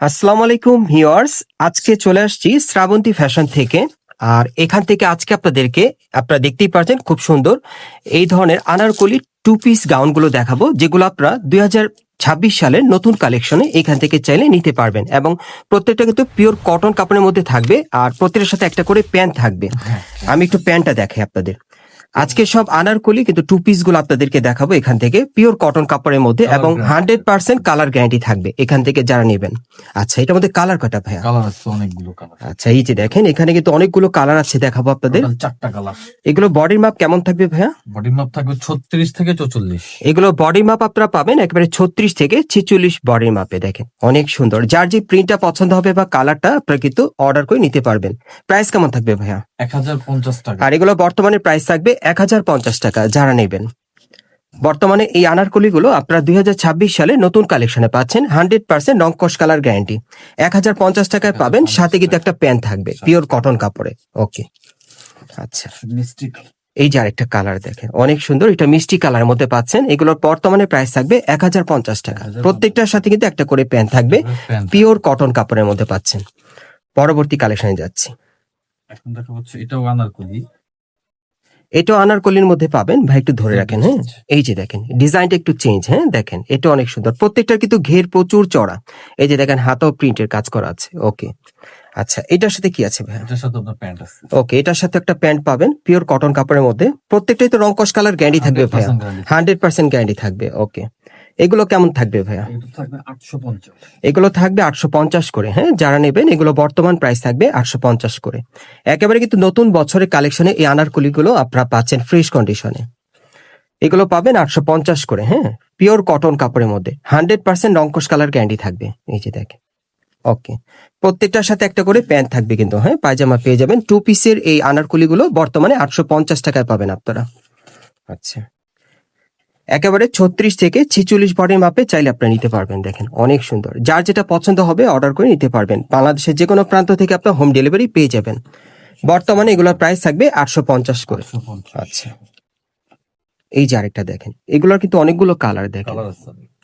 আসসালামু আলাইকুম ভিউয়ার্স আজকে চলে আসছি শ্রাবন্তী ফ্যাশন থেকে। আর এখান থেকে আজকে আপনাদেরকে আপনারা দেখতেই পাচ্ছেন খুব সুন্দর এই ধরনের আনারকলি টু পিস গাউনগুলো দেখাবো যেগুলো আপনারা দুই ছাব্বিশ সালের নতুন কালেকশনে এখান থেকে চাইলে নিতে পারবেন। এবং প্রত্যেকটা কিন্তু পিওর কটন কাপড়ের মধ্যে থাকবে আর প্রত্যেকটার সাথে একটা করে প্যান্ট থাকবে। আমি একটু প্যান্টটা দেখাই আপনাদের। আজকে সব আনারকলি কিন্তু টু পিসগুলো আপনাদেরকে দেখাবো এখান থেকে। পিওর কটন কাপড়ের মধ্যে এবং হান্ড্রেড পার্সেন্ট কালার গ্যারান্টি থাকবে এখান থেকে যারা নেবেন। আচ্ছা এটার মধ্যে কালার কটা ভাইয়া? কালার আছে অনেকগুলো কালার আচ্ছা এই যে দেখেন এখানে কিন্তু অনেকগুলো কালার আছে দেখাবো আপনাদের। চারটা কালার এগুলো বডির মাপ কেমন থাকবে ভাইয়া? বডি মাপ থাকবে ছত্রিশ থেকে চৌচল্লিশ। এগুলো বডি মাপ আপনারা পাবেন একেবারে ছত্রিশ থেকে ছেচল্লিশ বডির মাপে দেখেন। অনেক সুন্দর। যার যে প্রিন্টটা পছন্দ হবে বা কালারটা আপনারা কিন্তু অর্ডার করে নিতে পারবেন। প্রাইস কেমন থাকবে ভাইয়া? এক হাজার পঞ্চাশ টাকা। আর এগুলো বর্তমানে প্রাইস থাকবে এক হাজার পঞ্চাশ টাকা যারা নেবেন। বর্তমানে এই আনারকলিগুলো আপনারা দু হাজার ছাব্বিশ সালে নতুন কালেকশনে পাচ্ছেন হান্ড্রেড পার্সেন্ট রংকশ কালার গ্যারান্টি। এক হাজার পঞ্চাশ টাকায় পাবেন সাথে কিন্তু একটা প্যান্ট থাকবে পিওর কটন কাপড়ে। ওকে। আচ্ছা। এই যে আরেকটা কালার দেখেন অনেক সুন্দর এটা মিষ্টি কালারের মধ্যে পাচ্ছেন। এগুলোর বর্তমানে প্রাইস থাকবে এক হাজার পঞ্চাশ টাকা। প্রত্যেকটার সাথে কিন্তু একটা করে প্যান্ট থাকবে পিওর কটন কাপড়ের মধ্যে পাচ্ছেন। পরবর্তী কালেকশনে যাচ্ছি। এখন দেখা হচ্ছে এটাও আনারকলি। এটাও আনারকলির মধ্যে পাবেন। ভাই একটু ধরে রাখেন হ্যাঁ? এই যে দেখেন ডিজাইনটা একটু চেঞ্জ হ্যাঁ? দেখেন এটা অনেক সুন্দর। প্রত্যেকটার কিন্তু ঘের প্রচুর চড়া। এই যে দেখেন হাতাও প্রিন্টের কাজ করা আছে। ওকে আচ্ছা এটার সাথে কি আছে ভাই? এটার সাথে আপনার প্যান্ট আছে। ওকে এটার সাথে একটা প্যান্ট পাবেন পিওর কটন কাপড়ের মধ্যে। প্রত্যেকটাই তো রংকশ কালার গ্যারান্টি থাকবে ভাই 100% guarantee। হান্ড্রেড পার্সেন্ট গ্যারান্টি থাকবে। ওকে এগুলো কেমন থাকবে ভাইয়া? আটশো এগুলো থাকবে আটশো পঞ্চাশ করে হ্যাঁ? যারা নেবেন এগুলো বর্তমান প্রাইস থাকবে আটশো পঞ্চাশ করে। একেবারে কিন্তু নতুন বছরের কালেকশনে এই আনারকলিগুলো আপনারা পাচ্ছেন ফ্রেশ কন্ডিশনে এগুলো পাবেন আটশো পঞ্চাশ করে হ্যাঁ? পিওর কটন কাপড়ের মধ্যে। হান্ড্রেড পার্সেন্ট রঙ্কশ কালার ক্যান্ডি থাকবে। এই যে দেখেন। ওকে প্রত্যেকটার সাথে একটা করে প্যান্ট থাকবে কিন্তু হ্যাঁ? পায়জামা পেয়ে যাবেন। টু পিসের এই আনারকলিগুলো বর্তমানে আটশো পঞ্চাশ টাকায় পাবেন আপনারা। আচ্ছা। একেবারে ছত্রিশ থেকে ছিচল্লিশ বডির মাপে চাইলে আপনারা নিতে পারবেন দেখেন। অনেক সুন্দর। যার যেটা পছন্দ হবে অর্ডার করে নিতে পারবেন। বাংলাদেশের যে কোনো প্রান্ত থেকে আপনার হোম ডেলিভারি পেয়ে যাবেন। বর্তমানে এগুলোর প্রাইস থাকবে আটশো পঞ্চাশ করে। আচ্ছা। এই যে আরেকটা দেখেন এগুলোর কিন্তু অনেকগুলো কালার দেখেন।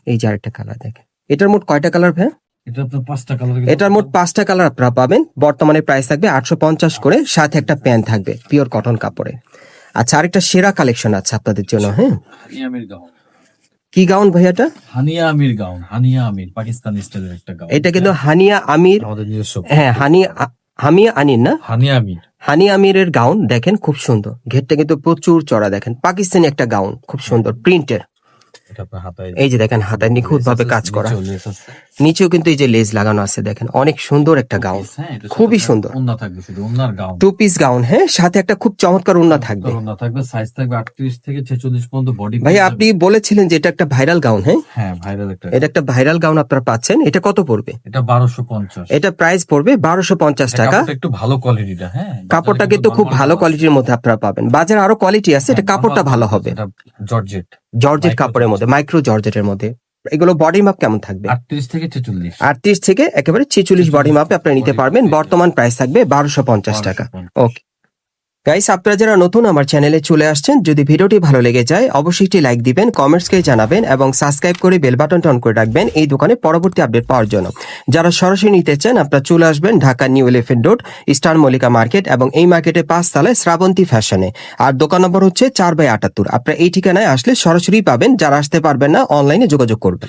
এই যে আরেকটা কালার দেখেন। এটার মোট কয়টা কালার ভাই কালার এটার মোট পাঁচটা কালার আপনারা পাবেন। বর্তমানে প্রাইস থাকবে আটশো পঞ্চাশ করে সাথে একটা প্যান্ট থাকবে পিওর কটন কাপড়ে। আচ্ছা আরেকটা সেরা কালেকশন আছে আপনাদের জন্য হ্যাঁ? কি গাউন ভাইয়াটা? হানিয়া আমির গাউন হানিয়া আমির পাকিস্তানি স্টাইলের একটা গাউন। এটা কিন্তু হানিয়া আমির আমাদের নিজস্ব। হ্যাঁ হানিয়া হামিয়া আনির না? হানিয়া আমির। হানি আমিরের গাউন দেখেন খুব সুন্দর। ঘেরটা কিন্তু প্রচুর চড়া দেখেন। পাকিস্তানি একটা গাউন খুব সুন্দর প্রিন্টের এই যে দেখেন হাতায় নিখুঁত ভাবে কাজ করা। নিচেও কিন্তু এই যে লেজ লাগানো আছে দেখেন অনেক সুন্দর একটা গাউন হ্যাঁ, খুবই সুন্দর। টু পিস গাউন হ্যাঁ সাথে একটা খুব চমৎকার উন্না থাকবে। ওড়না থাকবে সাইজ থাকবে আটত্রিশ থেকে ছেচল্লিশ পর্যন্ত বডি ভাই আপনি বলেছিলেন যে এটা একটা ভাইরাল গাউন হ্যাঁ? হ্যাঁ ভাইরাল একটা এটা একটা ভাইরাল গাউন আপনারা পাচ্ছেন এটা কত পড়বে? এটা বারোশো পঞ্চাশ। এটা প্রাইস পড়বে বারোশো পঞ্চাশ টাকা। একটু ভালো কোয়ালিটিটা হ্যাঁ। কাপড়টা কিন্তু খুব ভালো কোয়ালিটির মধ্যে আপনারা পাবেন। বাজারে আরও কোয়ালিটি আছে এটা কাপড়টা ভালো হবে। জর্জেট। জর্জেট কাপড়ের মধ্যে মাইক্রো জর্জেটের মধ্যে। এগুলো বডি মাপ কেমন থাকবে? আটত্রিশ থেকে ছেচল্লিশ। আটত্রিশ থেকে একেবারে ছেচল্লিশ বডি মাপে আপনি নিতে পারবেন। বর্তমান প্রাইস থাকবে বারোশো পঞ্চাশ টাকা। ওকে গাইস আপনারা যারা নতুন আমার চ্যানেলে চলে আসছেন, যদি ভিডিওটি ভালো লেগে যায়, অবশ্যই একটি লাইক দিবেন কমেন্টসকে জানাবেন এবং সাবস্ক্রাইব করে বেল বাটনটা অন করে রাখবেন এই দোকানে পরবর্তী আপডেট পাওয়ার জন্য। যারা সরাসরি নিতে চান, আপনারা চলে আসবেন Dhaka new elephant road star Mallika market এবং এই মার্কেটে পাঁচ তলায় শ্রাবন্তী ফ্যাশনে আর দোকান নম্বর হচ্ছে চার বাই আটাত্তর। আপনারা এই ঠিকানায় আসলে সরাসরি পাবেন, যারা আসতে পারবেন না অনলাইনে যোগাযোগ করবেন।